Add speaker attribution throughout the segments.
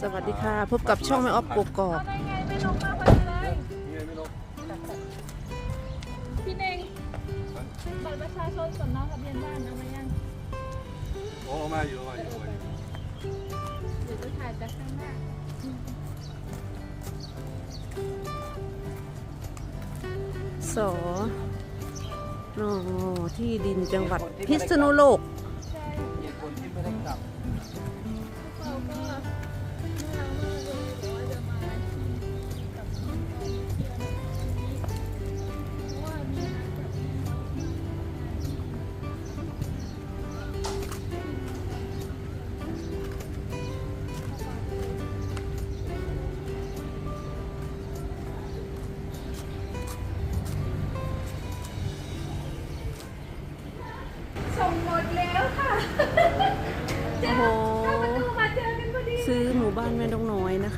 Speaker 1: สวัสดีค่ะ พบกับช่องไม่ออฟกกอก
Speaker 2: เอาได้ไงไม่ลงมาพอดีเลย
Speaker 3: นี่ไงไม่ลง
Speaker 2: พี่เน่งบัตรประชาชนสำเนาทะเบียนบ้านเอามายัง
Speaker 3: โอ้มาอยู่มาอยู่มาอยู่
Speaker 2: เดี๋ยวจะถ่ายจากข้างหน้า
Speaker 1: สอโนที่ดินจังหวัดพิษณุโลก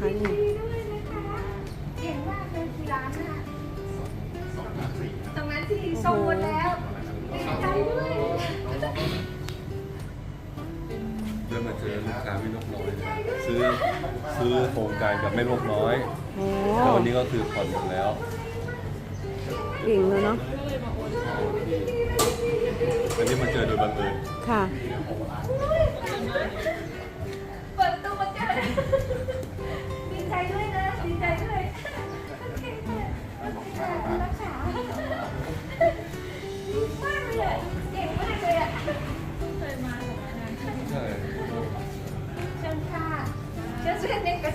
Speaker 2: น้อ
Speaker 1: ยนะคะนี่
Speaker 2: ดีด้วยนะคะเก่งมากเลยที่ร้านน่ะตรงนั้นที่ส่งหมดแล้วดีใจด้วย
Speaker 3: เริ่มมาเจอลูกค้าไม่นกน้อยเลยซื้อซื้อโครงการกับไม่นกน้อย
Speaker 1: โอ้
Speaker 3: แล้ววันนี้ก็คือผ่อนหมดแล้ว
Speaker 1: เก่งเลยเนาะ
Speaker 3: วันนี้มาเจอโดยบังเอิญ
Speaker 1: ค่ะ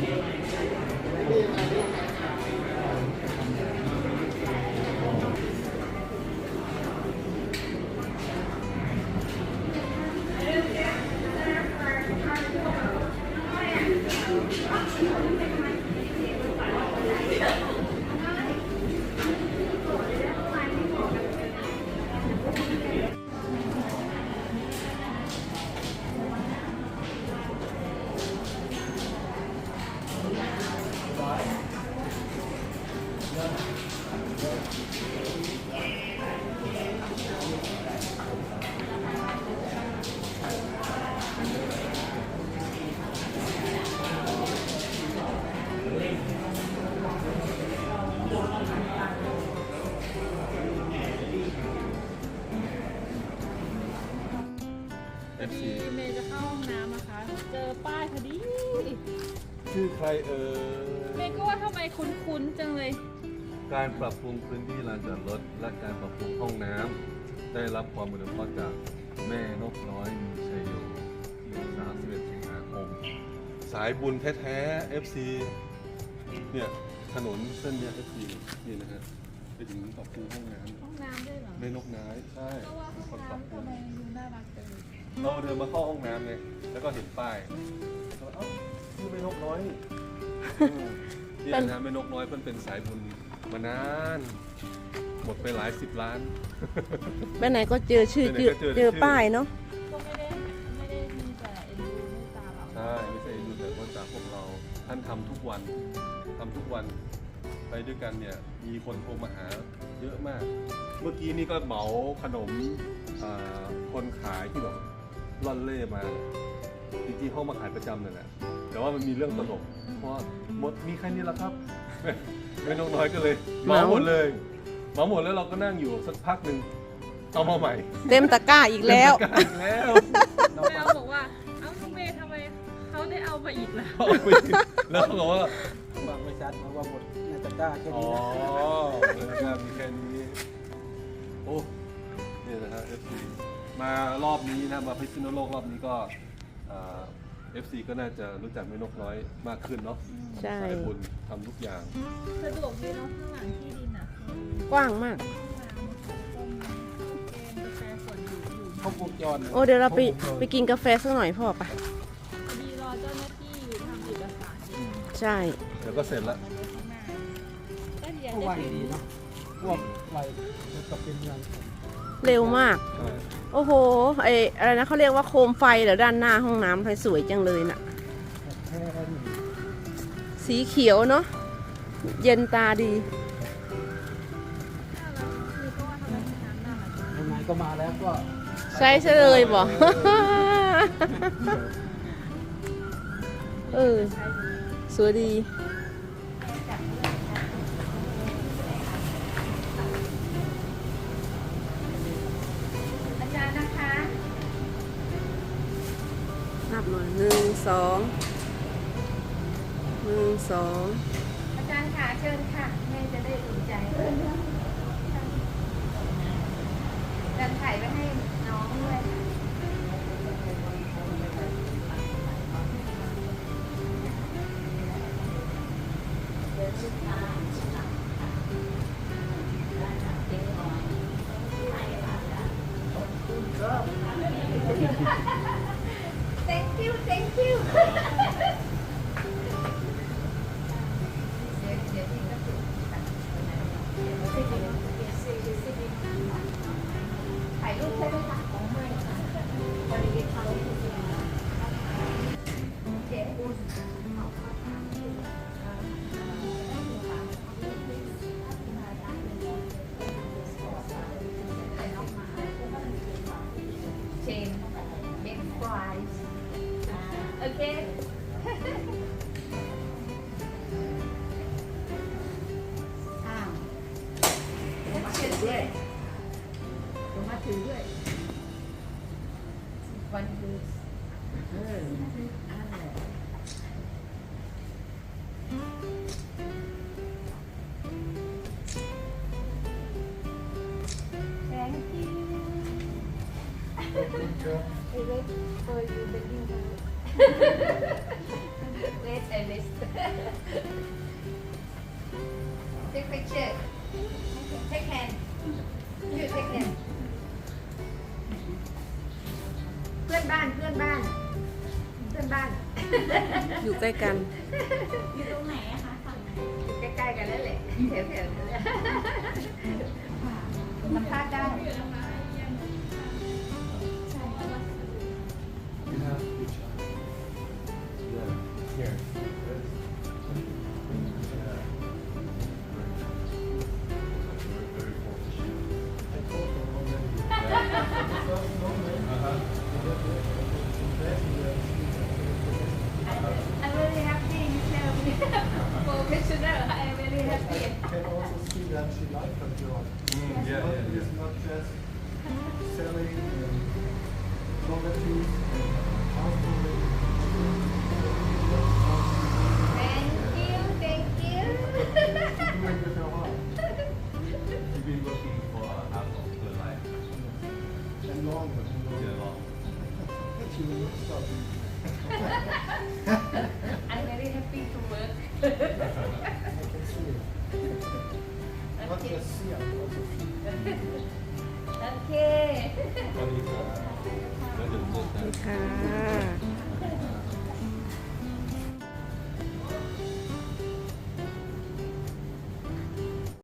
Speaker 2: ซี พี่เมย์จะเข้าห้องน้ำนะคะ เจอป้ายพอดี
Speaker 3: ชื่อใครเอ่ย
Speaker 2: เมย์ก็ว่าทำไมคุ้นๆจังเลย
Speaker 3: การปรับปรุงพื้นที่ลานจอดรถ และการปรับปรุงห้องน้ำได้รับความอนุเคราะห์จากแม่นกน้อยมีชัยโยที่31สิงหาคม สายบุญแท้ๆ FC เนี่ยถนนเส้นเนี้ย FC นี่นะฮะไปถึงปรับปรุงห้องน้ำ
Speaker 2: ห้องน้ำด้วยเหรอ
Speaker 3: แม่นกน้อยใช่
Speaker 2: เพราะว่า
Speaker 3: เป็น
Speaker 2: ห้
Speaker 3: ค
Speaker 2: อง
Speaker 3: นปรับ
Speaker 2: น้ำ
Speaker 3: ปรุ
Speaker 2: ทำ
Speaker 3: ง
Speaker 2: ไมดูน่ารักจังเลย
Speaker 3: เราเดินมาเข้าห้องน้ำไงแล้วก็เห็นป้ายแล้วเอ้านี่แม่นกน้อยนี่อืมเนี่ยนะแม่นกน้อยเพิ่นเป็นสายบุญมานานหมดไปหลายสิบล้าน
Speaker 1: ไปไหนก็เจอชื่อ
Speaker 3: ไปไหน
Speaker 1: เจอ
Speaker 3: ก็เจอ
Speaker 1: เจอ
Speaker 3: ชื่อ
Speaker 1: ป้ายเนาะ
Speaker 2: ก็ไม่ได้ไม่ได้มีแต่เอ็นดูเมตตาเรา
Speaker 3: ใช่ไม่ใช่ดูแต่ว่าจากพวกเราท่านทำทุกวันทำทุกวันไปด้วยกันเนี่ย มีคนโทรมาหาเยอะมาก เมื่อกี้นี่ก็เหมาขนมอ่าคนขายที่แบบ ล่อนเล่มา จริงๆห้องมาขายประจำเลยแหละแต่ว่ามันมีเรื่องตลกเพราะว่าหมดมีแค่นี้แหละครับไม่น้องน้อยก็เลยเหมาหมดเลยเหมาหมดแล้วเราก็นั่งอยู่สักพักหนึ่งเอามาใหม่
Speaker 1: เต็มตะกร้าอีกแล้ว
Speaker 3: เต็มตะกร้าอีกแล้ว
Speaker 2: แมวบอกว่าเอ้าน้องเมย์ทำไมเขาได้เอามาอีกล่ะ
Speaker 3: เอาไปแล้วเขาบอกว่า
Speaker 4: บางไม่ชัดเพราะว่าหมดในตะกร้าแค่
Speaker 3: อ๋อ
Speaker 4: นี้นะ
Speaker 3: เออครับมีแค่นี้โอ้ มารอบนี้นะมาพิษณุโลกรอบนี้ก็เอฟซีก็น่าจะรู้จักแม่นกน้อยมากขึ้นเนาะ
Speaker 1: ใช่
Speaker 3: สายบุญทำทุกอย่าง
Speaker 2: สะดวกดีเนาะข้างหลังที่ดินอะ
Speaker 1: กว้างมาก
Speaker 2: กาแฟสดอยู่อยู่
Speaker 4: ครบวงจร
Speaker 1: โอ้เดี๋ยวเราไปไปกินกาแฟสักหน่อยพ่อปะ
Speaker 2: พอดีรอเจ้าหน้าที่ทำเอกสารอยู่
Speaker 1: ใช่
Speaker 3: เดี๋ยวก็เสร็จละ
Speaker 2: เข้างหน้าก็เดี๋ยว
Speaker 4: ก็
Speaker 2: จะ
Speaker 4: ไว
Speaker 2: ถึง
Speaker 4: ดีเนาะพวกไวแล้วก็เป็นเงิน
Speaker 1: เร็วมาก
Speaker 3: ใช่
Speaker 1: โอ้โหไออะไรนะเขาเรียกว่าโคมไฟเหรอด้านหน้าห้องน้ำไฟสวยจังเลยน่ะ
Speaker 4: แค่นี้
Speaker 1: สีเขียวเนาะเย็นตาดี
Speaker 2: ถ้าเราคือก็ว่าทำไมถึงน้ำได้ล่ะ
Speaker 4: ไหนๆก็มาแล้วก็
Speaker 1: ใช่ใช่เลยบอกเออ สวยดี สองหนึ่งสอง
Speaker 2: อาจารย์ค่ะเชิญค่ะแม่จะได้อุ่นใจดันถ่ายไว้ให้น้องด้วยก็ thank you à rất tuyệt vời có mắt thứ vậy quanh thứ ừ ăn này Thank you. I wait for you the dinner. Wait, I missed. take picture. Take hand. You take hand. เพื่อนบ้านเพื่อนบ้าน เพื่อนบ้าน
Speaker 1: อยู่ใกล้กัน
Speaker 2: อยู่ตรงไหนอะคะฝั่งไหนอยู่ใกล้ๆกันนั่นแหละแถวๆนั้นแหละสัมภาษณ์ได้
Speaker 5: Not
Speaker 2: okay
Speaker 5: just see, I also feel.
Speaker 2: okay
Speaker 3: ตอนนี้ก็แล้วเดี๋ยวเจอกัน
Speaker 1: ค่ะ